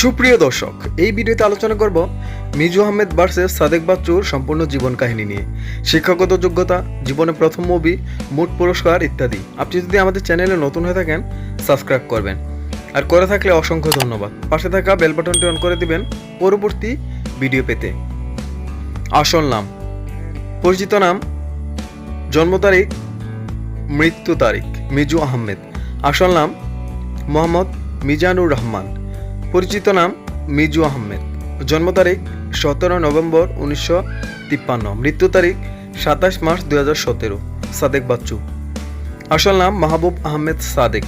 সুপ্রিয় দর্শক, এই ভিডিওতে আলোচনা করব মিজু আহমেদ ভার্সেস সাদেক বাচ্চুর সম্পূর্ণ জীবন কাহিনী নিয়ে। শিক্ষাগত যোগ্যতা, জীবনে প্রথম মুভি মোট পুরস্কার ইত্যাদি। আপনি যদি আমাদের চ্যানেলে নতুন হয়ে থাকেন, সাবস্ক্রাইব করবেন। আর করে থাকলে অসংখ্য ধন্যবাদ। পাশে থাকা বেল বাটনটি অন করে দিবেন পরবর্তী ভিডিও পেতে। আসল নাম। পরিচিত নাম, জন্ম তারিখ, মৃত্যু তারিখ, মিজু আহমেদ। আসল নাম, মোহাম্মদ মিজানুর রহমান। পরিচিত নাম মিজু আহমেদ। জন্ম তারিখ সতেরো নভেম্বর উনিশশো তিপ্পান্ন। মৃত্যু তারিখ সাতাশ মার্চ দুই হাজার সতেরো। সাদেক বাচ্চু। আসল নাম মাহবুব আহমেদ সাদেক।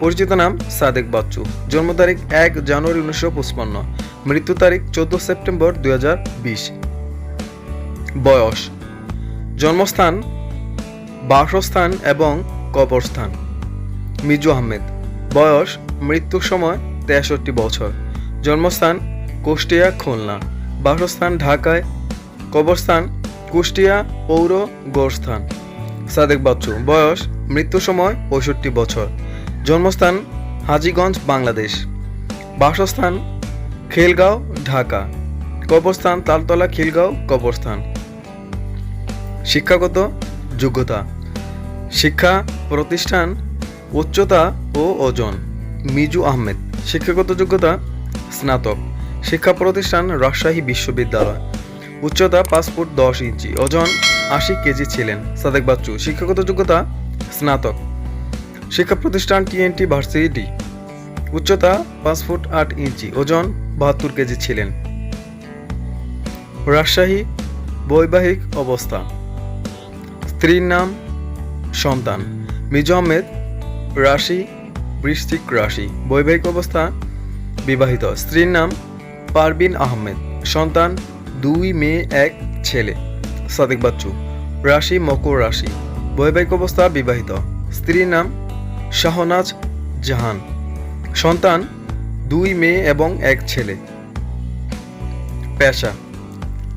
পরিচিত নাম সাদেক বাচ্চু। জন্ম তারিখ এক জানুয়ারি উনিশশো পঁচপান্ন। মৃত্যু তারিখ চোদ্দ সেপ্টেম্বর দুই হাজার বিশ। বয়স। জন্মস্থান, বাসস্থান এবং কবরস্থান। মিজু আহমেদ। বয়স, মৃত্যুর সময় তেষট্টি বছর। জন্মস্থান কুষ্টিয়া, খুলনা। বাসস্থান ঢাকায়। কবরস্থান কুষ্টিয়া পৌর গোরস্থান। সাদেক বাচ্চু, বয়স মৃত্যুর সময় পঁয়ষট্টি বছর। জন্মস্থান হাজীগঞ্জ, বাংলাদেশ। বাসস্থান খেলগাঁও, ঢাকা। কবরস্থান তালতলা, খিলগাঁও, কবরস্থান। শিক্ষাগত যোগ্যতা। শিক্ষা প্রতিষ্ঠান উচ্চতা ও ওজন। মিজু আহমেদ। শিক্ষাগত যোগ্যতা, স্নাতক। শিক্ষা প্রতিষ্ঠান রাজশাহী বিশ্ববিদ্যালয়। উচ্চতা পাঁচ ফুট দশ ইঞ্চি, ওজন আশি কেজি ছিলেন, সাদেক বাচ্চু। শিক্ষাগত যোগ্যতা, স্নাতক। শিক্ষা প্রতিষ্ঠান টিএনটি ভার্সিটি উচ্চতা পাঁচ ফুট আট ইঞ্চি, ওজন বাহাত্তর কেজি ছিলেন। রাজশাহী বৈবাহিক অবস্থা। স্ত্রীর নাম সন্তান। মিজু আহমেদ রাশি বৃশ্চিক রাশি। বৈবাহিক অবস্থা বিবাহিত। স্ত্রীর নাম পারবিন আহমেদ। সন্তান দুই মেয়ে এক ছেলে। সাদিক বাচ্চু। রাশি মকর রাশি। বৈবাহিক অবস্থা বিবাহিত। স্ত্রীর নাম শাহনাজ জাহান। সন্তান দুই মেয়ে এবং এক ছেলে। পেশা।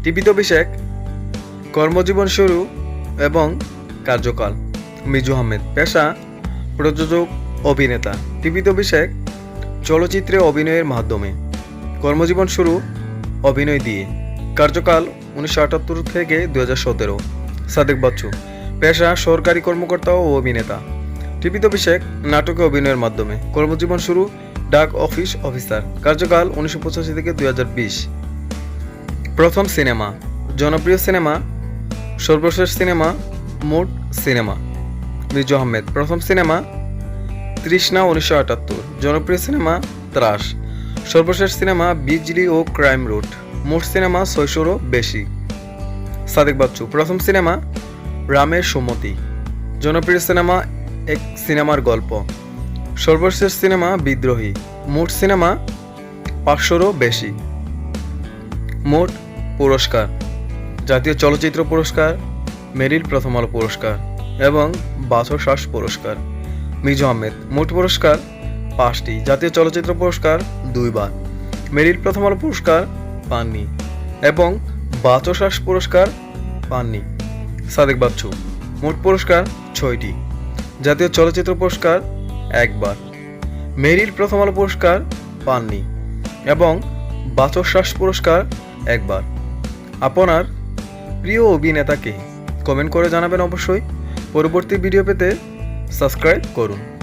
টিপিত অভিষেক, কর্মজীবন শুরু এবং কার্যকাল। মিজু আহমেদ। পেশা প্রযোজক অভিনেতা। টিভিতে অভিষেক, চলচ্চিত্রে অভিনয়ের মাধ্যমে। কর্মজীবন শুরু অভিনয় দিয়ে। কার্যকাল উনিশশো আটাত্তর থেকে দু হাজার সতেরো। সাদেক বাচ্চু, পেশা সরকারি কর্মকর্তা ও অভিনেতা। টিভিতে অভিষেক, নাটকে অভিনয়ের মাধ্যমে। কর্মজীবন শুরু ডাক অফিস অফিসার। কার্যকাল উনিশশো পঁচাশি থেকে হাজার বিশ। প্রথম সিনেমা, জনপ্রিয় সিনেমা, সর্বশেষ সিনেমা, মোট সিনেমা। মিজু আহমেদ, প্রথম সিনেমা তৃষ্ণা উনিশশো আটাত্তর। জনপ্রিয় সিনেমা ত্রাস। সর্বশেষ সিনেমা বিজলি ও ক্রাইম রুট। মোট সিনেমা ছয়শোরও বেশি। সাদেক বাচ্চু। প্রথম সিনেমা রামের সুমতি। জনপ্রিয় সিনেমা এক সিনেমার গল্প। সর্বশেষ সিনেমা বিদ্রোহী। মোট সিনেমা পাঁচশোরও বেশি। মোট পুরস্কার। জাতীয় চলচ্চিত্র পুরস্কার, মেরিল প্রথম আলো পুরস্কার এবং বাছর শ্বাস পুরস্কার। মিজু আহমেদ। মোট পুরস্কার, পাঁচটি। জাতীয় চলচ্চিত্র পুরস্কার, দুইবার। মেরিল প্রথম আলো পুরস্কার, পাননি। এবং বাচর শ্বাস পুরস্কার, পাননি। সাদেক বাচ্চু। মোট পুরস্কার, ছয়টি। জাতীয় চলচ্চিত্র পুরস্কার, একবার। মেরিল প্রথম আলো পুরস্কার, পাননি। এবং বাচর শ্বাস পুরস্কার, একবার। আপনার প্রিয় অভিনেতাকে কমেন্ট করে জানাবেন অবশ্যই। পরবর্তী ভিডিও পেতে সাবস্ক্রাইব করুন।